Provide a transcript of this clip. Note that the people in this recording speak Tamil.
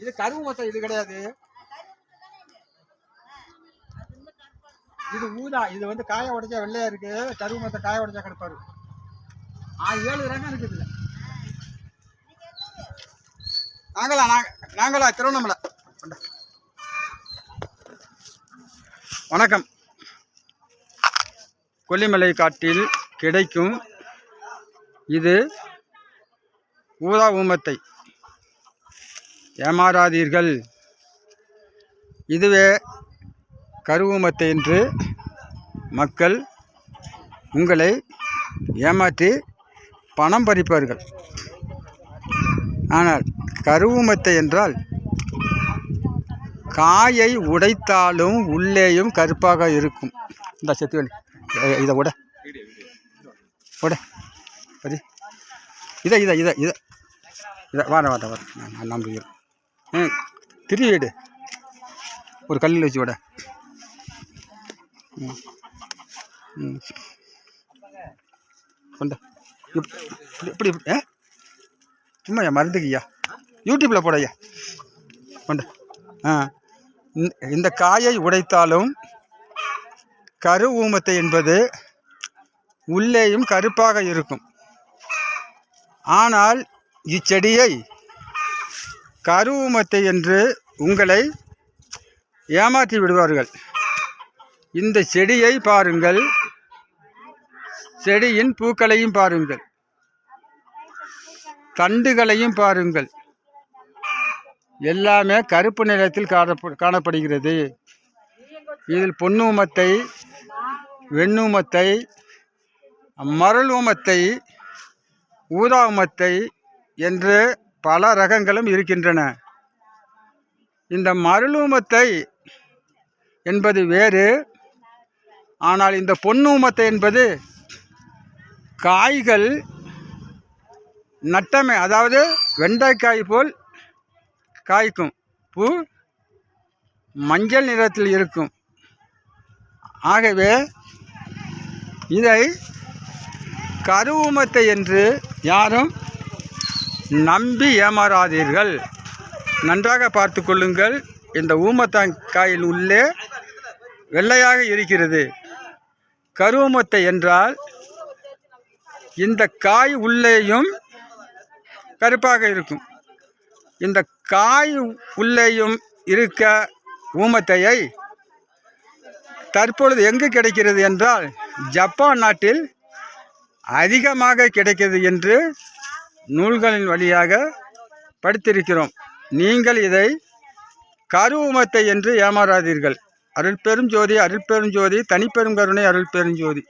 இது கரும்பு மொத்தம் இது கிடையாது. இது ஊதா இது வந்து காய உடைச்சா வெள்ளையா இருக்கு. கரும்பு மொத்தம் காய உடைச்சா கிடப்பாரு. ஆ ஏழு ரகம் இருக்குது இதுல. நாங்களா நாங்களா திருவண்ணாமலை. வணக்கம். கொல்லிமலை காட்டில் கிடைக்கும் இது ஊதா ஊமத்தை. ஏமாறாதீர்கள். இதுவே கருவூமத்தை என்று மக்கள் உங்களை ஏமாற்றி பணம் பறிப்பார்கள். ஆனால் கருவூமத்தை என்றால் காயை உடைத்தாலும் உள்ளேயும் கருப்பாக இருக்கும். இந்த செத்துவலி. இதை உட. உட. பதி இதை இதை இதை இதை. இதை வாட வாட வாட. நான் நம்புகிறேன். ஆ திரி வீடு ஒரு கல்லில் வச்சு விட. ம் ம். இப்- இப்படி இப்படி ஏ சும்மா ஐயா மருந்துக்கு யூடியூப்பில் போட ஐயா. கொண்ட ஆ. இந்த- இந்த காயை உடைத்தாலும் கரு ஊமத்தை என்பது உள்ளேயும் கருப்பாக இருக்கும். ஆனால் இச்செடியை கருவுமத்தை என்று உங்களை ஏமாற்றி விடுவார்கள். இந்த செடியை பாருங்கள். செடியின் பூக்களையும் பாருங்கள். தண்டுகளையும் பாருங்கள். எல்லாமே கருப்பு நிறத்தில் காணப்படுகிறது. இதில் பொன்னூமத்தை வெண்ணூமத்தை மரள் ஊமத்தை ஊதா என்று பல ரகங்களும் இருக்கின்றன. இந்த மருளூமத்தை என்பது வேறு. ஆனால் இந்த பொன்னூமத்தை என்பது காய்கள் நட்டமை அதாவது வெண்டைக்காய் போல் காய்க்கும். பூ மஞ்சள் நிறத்தில் இருக்கும். ஆகவே இதை கருவூமத்தை என்று யாரும் நம்பி ஏமாறாதீர்கள். நன்றாக பார்த்து கொள்ளுங்கள். இந்த ஊமத்தாங்காயில் உள்ளே வெள்ளையாக இருக்கிறது. கருவமத்தை என்றால் இந்த காய் உள்ளேயும் கருப்பாக இருக்கும். இந்த காய் உள்ளேயும் இருக்க ஊமத்தையை தற்பொழுது எங்கு கிடைக்கிறது என்றால் ஜப்பான் நாட்டில் அதிகமாக கிடைக்கிறது என்று நூல்களின் வழியாக படித்திருக்கிறோம். நீங்கள் இதை கருவுமத்தை என்று ஏமாறாதீர்கள். அருள் பெரும் ஜோதி அருள் பெரும் ஜோதி தனிப்பெரும் கருணை அருள்பெரும் ஜோதி.